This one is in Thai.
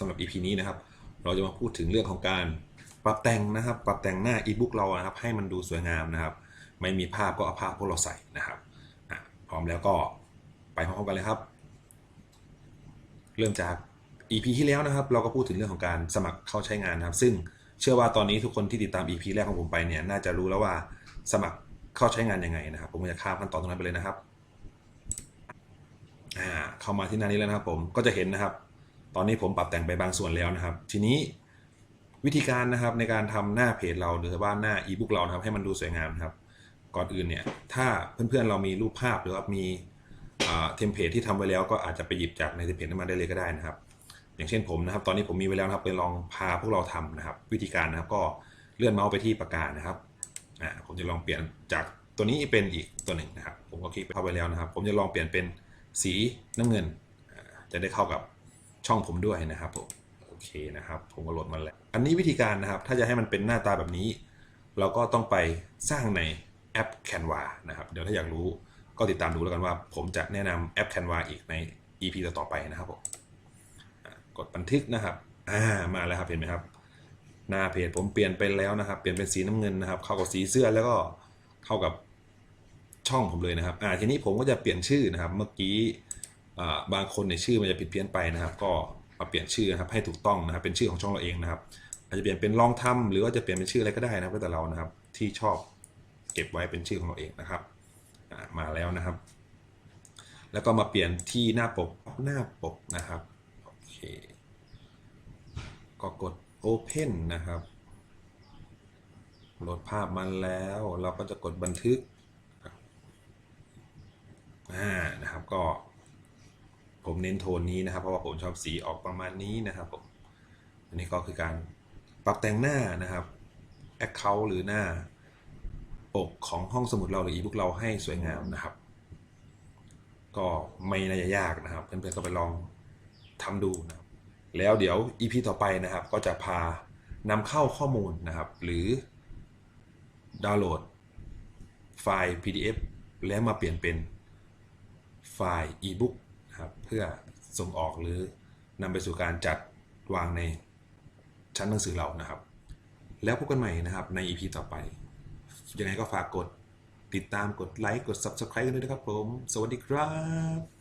สำหรับ EP นี้นะครับ เราจะมาพูดถึงเรื่องของการปรับแต่งนะครับ ปรับแต่งหน้า e-book เรานะครับ ให้มันดูสวยงามนะครับ ไม่มีภาพก็เอาภาพพวกเราใส่นะครับพร้อมแล้วก็ไปพร้อมกันเลยครับ เริ่มจาก EP ที่แล้วนะครับ เราก็พูดถึงเรื่องของการสมัครเข้าใช้งานนะครับ ซึ่งเชื่อว่าตอนนี้ทุกคนที่ติดตาม EP แรกของผมไปเนี่ยน่าจะรู้แล้วว่าสมัครเข้าใช้งานยังไงนะครับ ผมจะข้ามขั้นตอนตรงนั้นไปเลยนะครับอ่าเข้ามาที่หน้านี้แล้วนะครับ ผมก็จะเห็นนะครับ ตอนนี้ผมปรับแต่งไปบางส่วนแล้วนะครับ ทีนี้วิธีการนะครับในการทำหน้าเพจเราหรือว่าหน้า e-book เรานะครับให้มันดูสวยงามครับ ก่อนอื่นเนี่ยถ้าเพื่อนๆเรามีรูปภาพหรือว่ามีเทมเพลตที่ทำไว้แล้วก็อาจจะไปหยิบจากในเทมเพลตนั้นมาได้เลยก็ได้นะครับ อย่างเช่นผมนะครับ ตอนนี้ผมมีไว้แล้วนะครับไปลองพาพวกเราทำนะครับ วิธีการนะครับก็เลื่อนเมาส์ไปที่ปากกานะครับผมจะลองเปลี่ยนจากตัวนี้เป็นอีกตัวหนึ่งนะครับ ผมก็คลิกเข้าไปแล้วนะครับ ผมจะลองเปลี่ยนเป็นสีน้ำเงินจะได้เข้ากับ ช่องผมด้วยนะครับผมโอเคนะครับ ผมก็โหลดมาแล้ว อันนี้วิธีการนะครับ ถ้าจะให้มันเป็นหน้าตาแบบนี้ เราก็ต้องไปสร้างในแอป Canva นะครับ เดี๋ยวถ้าอยากรู้ก็ติดตามดูแล้วกันว่า ผมจะแนะนำแอป Canva อีกใน EP ต่อๆไปนะครับผมกดบันทึกนะครับอ่ามาแล้วครับเห็นไหมครับ หน้าเพจผมเปลี่ยนไปแล้วนะครับ เปลี่ยนเป็นสีน้ำเงินนะครับ เข้ากับสีเสื้อแล้วก็เข้ากับช่องผมเลยนะครับอ่าทีนี้ผมก็จะเปลี่ยนชื่อนะครับ เมื่อกี้ บางคนในชื่อมันจะผิดเพี้ยนไปนะครับ ก็มาเปลี่ยนชื่อนะครับให้ถูกต้องนะครับเป็นชื่อของช่องเราเองนะครับ อาจจะเปลี่ยนเป็นลองทำหรือว่าจะเปลี่ยนเป็นชื่ออะไรก็ได้นะครับแล้วแต่เรานะครับที่ชอบเก็บไว้เป็นชื่อของเราเองนะครับมาแล้วนะครับ แล้วก็มาเปลี่ยนที่หน้าปกหน้าปกนะครับโอเคก็กด Open นะครับโหลดภาพมาแล้ว เราก็จะกดบันทึกอ่านะครับก็ ผมเน้นโทนนี้นะครับเพราะว่าผมชอบสีออกประมาณนี้นะครับผมอันนี้ก็คือการปรับแต่งหน้านะครับ Account หรือหน้าปกของห้องสมุดเราหรือ e-book เราให้สวยงามนะครับ ก็ไม่น่าจะยากนะครับ เพื่อนๆก็ไปลองทำดูนะครับแล้วเดี๋ยว EP ต่อไปนะครับ ก็จะพานำเข้าข้อมูลนะครับ หรือดาวน์โหลดไฟล์ PDF แล้วมาเปลี่ยนเป็นไฟล์ e-book นะครับเพื่อส่งออกหรือนำไปสู่การจัดวางในชั้นหนังสือเรานะครับ แล้วพบกันใหม่นะครับใน EP ต่อไป ยังไงก็ฝากกดติดตามกดไลค์กด Subscribe กันด้วยนะครับผม สวัสดีครับ